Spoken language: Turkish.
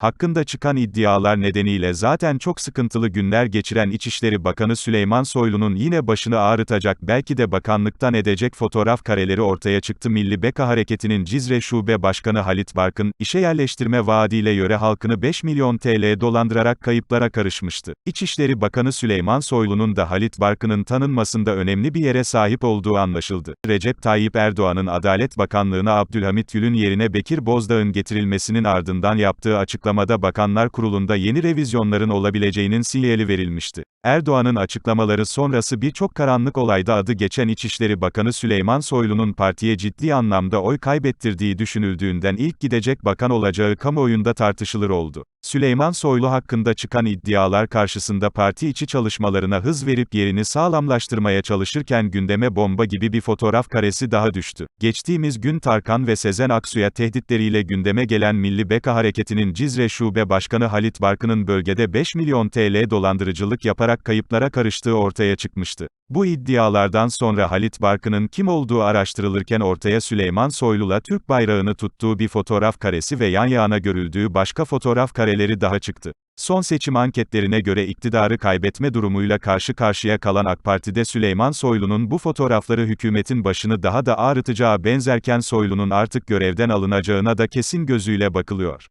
Hakkında çıkan iddialar nedeniyle zaten çok sıkıntılı günler geçiren İçişleri Bakanı Süleyman Soylu'nun yine başını ağrıtacak belki de bakanlıktan edecek fotoğraf kareleri ortaya çıktı. Milli Beka Hareketi'nin Cizre Şube Başkanı Halit Barkın, işe yerleştirme vaadiyle yöre halkını 5 milyon TL dolandırarak kayıplara karışmıştı. İçişleri Bakanı Süleyman Soylu'nun da Halit Barkın'ın tanınmasında önemli bir yere sahip olduğu anlaşıldı. Recep Tayyip Erdoğan'ın Adalet Bakanlığı'na Abdülhamit Gül'ün yerine Bekir Bozdağ'ın getirilmesinin ardından yaptığı açıklamada Bakanlar Kurulu'nda yeni revizyonların olabileceğinin sinyali verilmişti. Erdoğan'ın açıklamaları sonrası birçok karanlık olayda adı geçen İçişleri Bakanı Süleyman Soylu'nun partiye ciddi anlamda oy kaybettirdiği düşünüldüğünden ilk gidecek bakan olacağı kamuoyunda tartışılır oldu. Süleyman Soylu hakkında çıkan iddialar karşısında parti içi çalışmalarına hız verip yerini sağlamlaştırmaya çalışırken gündeme bomba gibi bir fotoğraf karesi daha düştü. Geçtiğimiz gün Tarkan ve Sezen Aksu'ya tehditleriyle gündeme gelen Milli Beka Hareketi'nin Cizre Şube Başkanı Halit Barkın'ın bölgede 5 milyon TL dolandırıcılık yaparak kayıplara karıştığı ortaya çıkmıştı. Bu iddialardan sonra Halit Barkın'ın kim olduğu araştırılırken ortaya Süleyman Soylu'la Türk bayrağını tuttuğu bir fotoğraf karesi ve yan yana görüldüğü başka fotoğraf kareleri daha çıktı. Son seçim anketlerine göre iktidarı kaybetme durumuyla karşı karşıya kalan AK Parti'de Süleyman Soylu'nun bu fotoğrafları hükümetin başını daha da ağrıtacağı benzerken Soylu'nun artık görevden alınacağına da kesin gözüyle bakılıyor.